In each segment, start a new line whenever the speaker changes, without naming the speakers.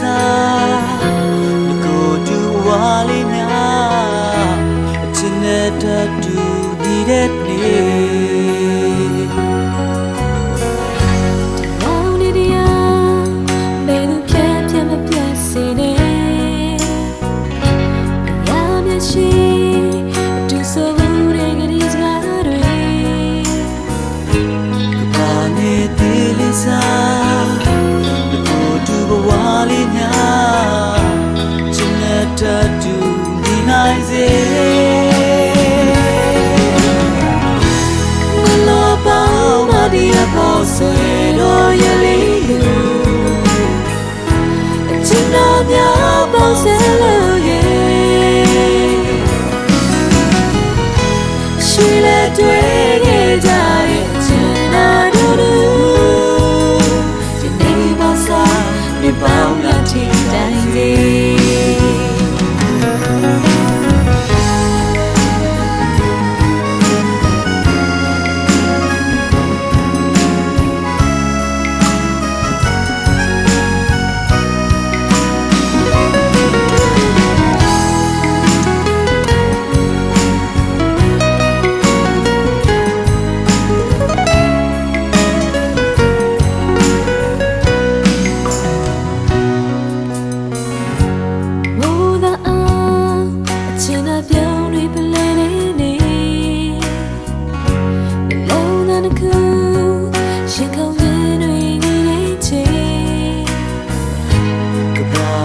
စား လေးများချစ်နဲ့တတူနေနိုင်စေ
မလောပါမဒီအပေါ်ဆွေတော့ရလေးလူအချင်နာများပေါ့ဆဲလို့ရဲ့ရှိလက်တွေ့ င်းများထ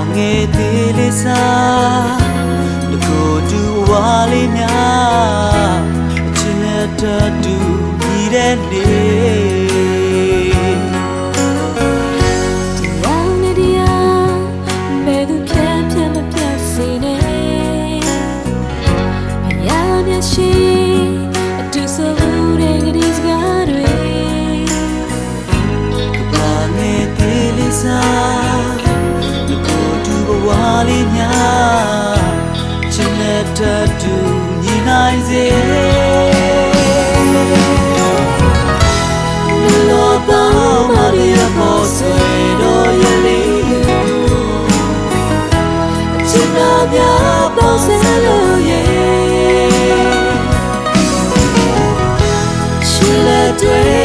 ဘာငယ်သေးလေးစားငကိုတူဝါလေးများအချင်နဲ့တတူနေတဲ့နေ လေးများချစ်လက်တတူညီနိုင်စေ
လောဘမရီယာကိုစေတော့ရလေးချစ်နာများပေါ်စေလို့ရဲ့ချစ်လက်တွေ့